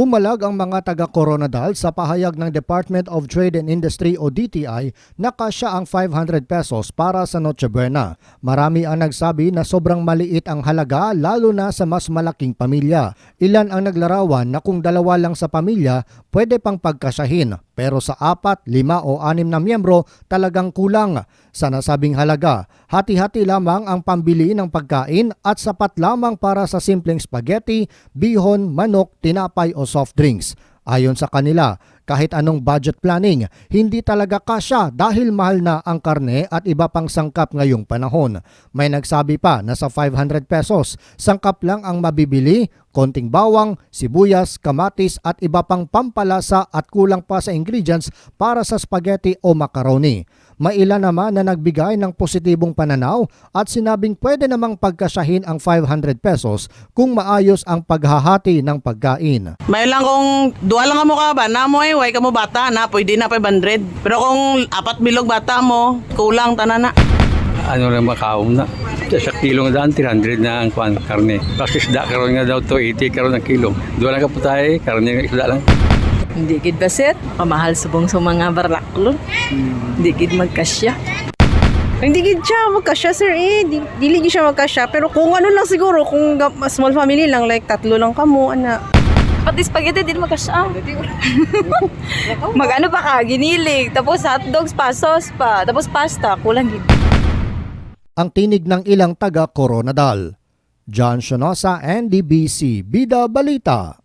Pumalag ang mga taga Coronadal sa pahayag ng Department of Trade and Industry o DTI na kasya ang 500 pesos para sa Noche Buena. Marami ang nagsabi na sobrang maliit ang halaga lalo na sa mas malaking pamilya. Ilan ang naglarawan na kung dalawa lang sa pamilya pwede pang pagkasyahin pero sa apat, lima o anim na miyembro talagang kulang. Sa nasabing halaga, hati-hati lamang ang pambili ng pagkain at sapat lamang para sa simpleng spaghetti, bihon, manok, tinapay o soft drinks. Ayon sa kanila, kahit anong budget planning, hindi talaga kasya dahil mahal na ang karne at iba pang sangkap ngayong panahon. May nagsabi pa na sa 500 pesos, sangkap lang ang mabibili, konting bawang, sibuyas, kamatis at iba pang pampalasa at kulang pa sa ingredients para sa spaghetti o macaroni. May ilan naman na nagbigay ng positibong pananaw at sinabing pwede namang pagkasyahin ang 500 pesos kung maayos ang paghahati ng pagkain. May lang kung duha lang mo ka ba, na mo eh, way ka mo bata na, pwede na 500. Pero kung apat bilog bata mo, kulang tanan na. ano lang makaom na. Sa kilo nga daan, 300 na ang kwan, karne. Kasi isda karon nga daw to, 80 karon ang kilo. Dua lang ka putay, karne nga isda lang. Hindi gid ba sir? Pamahal subong sa mga baraklon. Hindi gid magkasya. Hindi gid siya magkasya sir eh. Di, dili gid siya magkasya. Pero kung ano lang siguro, kung small family lang, like tatlo lang kamo, ana. Pati spaghetti din magkasya. Magano pa ka? Ginilig. Tapos hotdogs pa, sauce pa. Tapos pasta. Kulang gid. Ang tinig ng ilang taga Coronadal. John Shonosa, NDBC, Bida Balita.